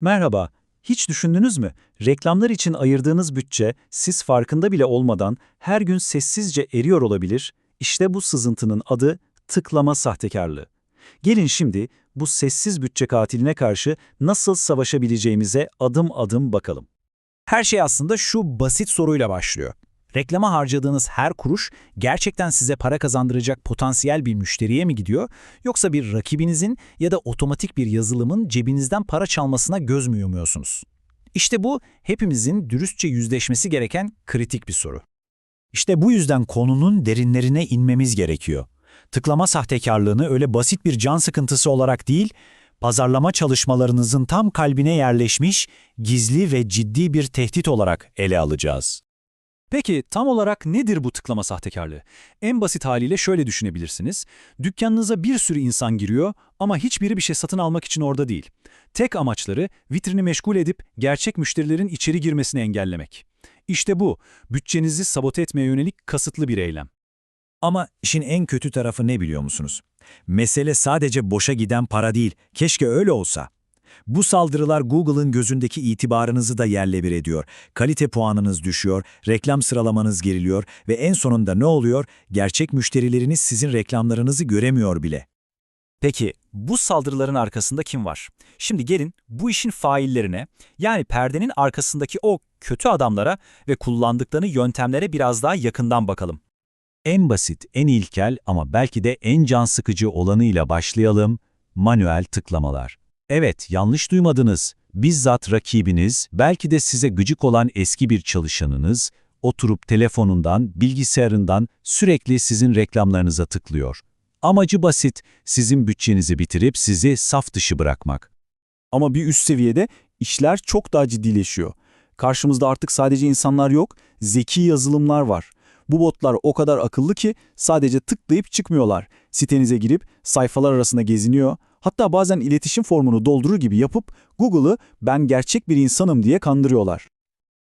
Merhaba, hiç düşündünüz mü? Reklamlar için ayırdığınız bütçe, siz farkında bile olmadan her gün sessizce eriyor olabilir. İşte bu sızıntının adı tıklama sahtekarlığı. Gelin şimdi bu sessiz bütçe katiline karşı nasıl savaşabileceğimize adım adım bakalım. Her şey aslında şu basit soruyla başlıyor. Reklama harcadığınız her kuruş gerçekten size para kazandıracak potansiyel bir müşteriye mi gidiyor, yoksa bir rakibinizin ya da otomatik bir yazılımın cebinizden para çalmasına göz mü yumuyorsunuz? İşte bu hepimizin dürüstçe yüzleşmesi gereken kritik bir soru. İşte bu yüzden konunun derinlerine inmemiz gerekiyor. Tıklama sahtekarlığını öyle basit bir can sıkıntısı olarak değil, pazarlama çalışmalarınızın tam kalbine yerleşmiş, gizli ve ciddi bir tehdit olarak ele alacağız. Peki tam olarak nedir bu tıklama sahtekarlığı? En basit haliyle şöyle düşünebilirsiniz. Dükkanınıza bir sürü insan giriyor ama hiçbiri bir şey satın almak için orada değil. Tek amaçları vitrini meşgul edip gerçek müşterilerin içeri girmesini engellemek. İşte bu, bütçenizi sabote etmeye yönelik kasıtlı bir eylem. Ama işin en kötü tarafı ne biliyor musunuz? Mesele sadece boşa giden para değil, keşke öyle olsa. Bu saldırılar Google'ın gözündeki itibarınızı da yerle bir ediyor. Kalite puanınız düşüyor, reklam sıralamanız geriliyor ve en sonunda ne oluyor? Gerçek müşterileriniz sizin reklamlarınızı göremiyor bile. Peki bu saldırıların arkasında kim var? Şimdi gelin bu işin faillerine, yani perdenin arkasındaki o kötü adamlara ve kullandıkları yöntemlere biraz daha yakından bakalım. En basit, en ilkel ama belki de en can sıkıcı olanıyla başlayalım, manuel tıklamalar. Evet, yanlış duymadınız. Bizzat rakibiniz, belki de size gıcık olan eski bir çalışanınız, oturup telefonundan, bilgisayarından sürekli sizin reklamlarınıza tıklıyor. Amacı basit, sizin bütçenizi bitirip sizi saf dışı bırakmak. Ama bir üst seviyede işler çok daha ciddileşiyor. Karşımızda artık sadece insanlar yok, zeki yazılımlar var. Bu botlar o kadar akıllı ki sadece tıklayıp çıkmıyorlar. Sitenize girip sayfalar arasında geziniyor. Hatta bazen iletişim formunu doldurur gibi yapıp Google'ı ben gerçek bir insanım diye kandırıyorlar.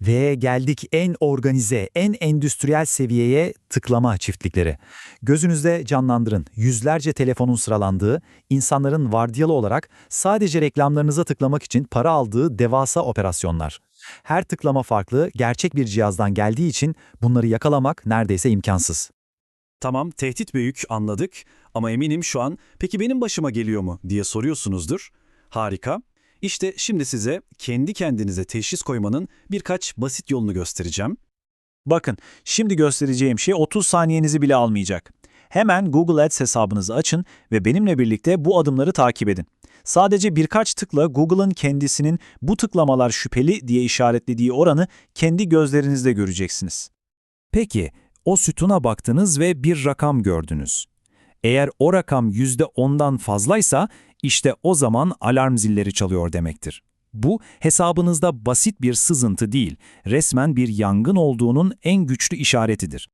Ve geldik en organize, en endüstriyel seviyeye tıklama çiftlikleri. Gözünüzde canlandırın. Yüzlerce telefonun sıralandığı, insanların vardiyalı olarak sadece reklamlarınıza tıklamak için para aldığı devasa operasyonlar. Her tıklama farklı, gerçek bir cihazdan geldiği için bunları yakalamak neredeyse imkansız. Tamam, tehdit büyük, anladık. Ama eminim şu an, peki benim başıma geliyor mu diye soruyorsunuzdur. Harika. İşte şimdi size kendi kendinize teşhis koymanın birkaç basit yolunu göstereceğim. Bakın, şimdi göstereceğim şey 30 saniyenizi bile almayacak. Hemen Google Ads hesabınızı açın ve benimle birlikte bu adımları takip edin. Sadece birkaç tıkla Google'ın kendisinin bu tıklamalar şüpheli diye işaretlediği oranı kendi gözlerinizle göreceksiniz. Peki, o sütuna baktınız ve bir rakam gördünüz. Eğer o rakam %10'dan fazlaysa, işte o zaman alarm zilleri çalıyor demektir. Bu, hesabınızda basit bir sızıntı değil, resmen bir yangın olduğunun en güçlü işaretidir.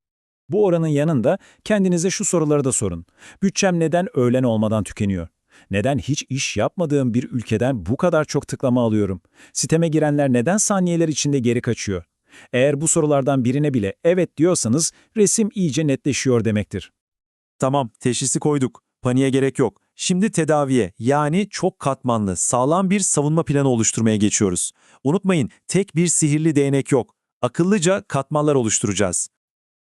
Bu oranın yanında kendinize şu soruları da sorun. Bütçem neden öğlen olmadan tükeniyor? Neden hiç iş yapmadığım bir ülkeden bu kadar çok tıklama alıyorum? Siteme girenler neden saniyeler içinde geri kaçıyor? Eğer bu sorulardan birine bile evet diyorsanız resim iyice netleşiyor demektir. Tamam, teşhisi koyduk. Paniğe gerek yok. Şimdi tedaviye, yani çok katmanlı, sağlam bir savunma planı oluşturmaya geçiyoruz. Unutmayın, tek bir sihirli değnek yok. Akıllıca katmanlar oluşturacağız.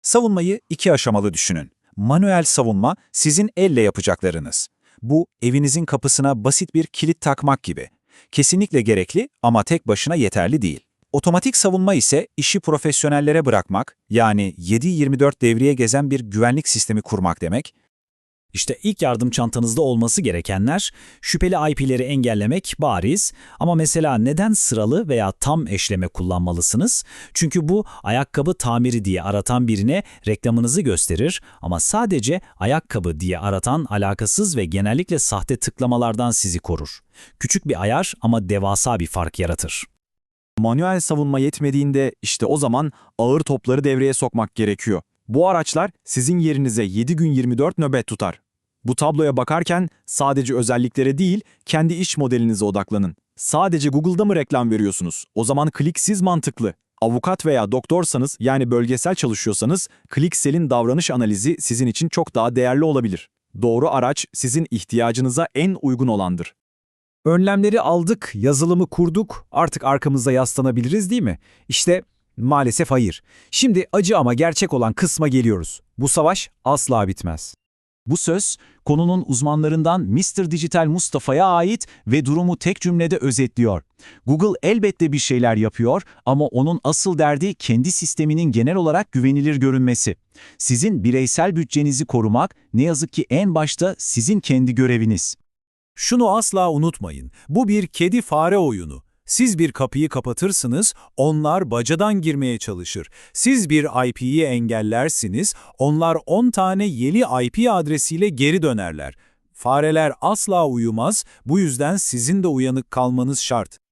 Savunmayı iki aşamalı düşünün. Manuel savunma sizin elle yapacaklarınız. Bu evinizin kapısına basit bir kilit takmak gibi. Kesinlikle gerekli ama tek başına yeterli değil. Otomatik savunma ise işi profesyonellere bırakmak, yani 7-24 devreye gezen bir güvenlik sistemi kurmak demek. İşte ilk yardım çantanızda olması gerekenler, şüpheli IP'leri engellemek bariz ama mesela neden sıralı veya tam eşleme kullanmalısınız? Çünkü bu ayakkabı tamiri diye aratan birine reklamınızı gösterir ama sadece ayakkabı diye aratan alakasız ve genellikle sahte tıklamalardan sizi korur. Küçük bir ayar ama devasa bir fark yaratır. Manuel savunma yetmediğinde işte o zaman ağır topları devreye sokmak gerekiyor. Bu araçlar sizin yerinize 7 gün 24 nöbet tutar. Bu tabloya bakarken sadece özelliklere değil, kendi iş modelinize odaklanın. Sadece Google'da mı reklam veriyorsunuz? O zaman kliksiz mantıklı. Avukat veya doktorsanız yani bölgesel çalışıyorsanız Clicksel'in davranış analizi sizin için çok daha değerli olabilir. Doğru araç sizin ihtiyacınıza en uygun olandır. Önlemleri aldık, yazılımı kurduk, artık arkamızda yaslanabiliriz değil mi? İşte maalesef hayır. Şimdi acı ama gerçek olan kısma geliyoruz. Bu savaş asla bitmez. Bu söz, konunun uzmanlarından Mr. Digital Mustafa'ya ait ve durumu tek cümlede özetliyor. Google elbette bir şeyler yapıyor ama onun asıl derdi kendi sisteminin genel olarak güvenilir görünmesi. Sizin bireysel bütçenizi korumak ne yazık ki en başta sizin kendi göreviniz. Şunu asla unutmayın. Bu bir kedi-fare oyunu. Siz bir kapıyı kapatırsınız, onlar bacadan girmeye çalışır. Siz bir IP'yi engellersiniz, onlar 10 tane yeni IP adresiyle geri dönerler. Fareler asla uyumaz, bu yüzden sizin de uyanık kalmanız şart.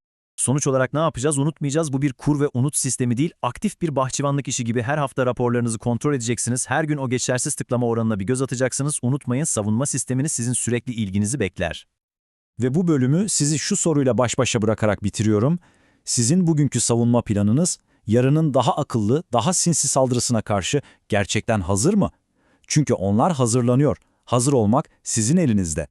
Sonuç olarak ne yapacağız? Unutmayacağız. Bu bir kur ve unut sistemi değil, aktif bir bahçıvanlık işi gibi her hafta raporlarınızı kontrol edeceksiniz. Her gün o geçersiz tıklama oranına bir göz atacaksınız. Unutmayın, savunma sisteminiz sizin sürekli ilginizi bekler. Ve bu bölümü sizi şu soruyla baş başa bırakarak bitiriyorum. Sizin bugünkü savunma planınız yarının daha akıllı, daha sinsi saldırısına karşı gerçekten hazır mı? Çünkü onlar hazırlanıyor. Hazır olmak sizin elinizde.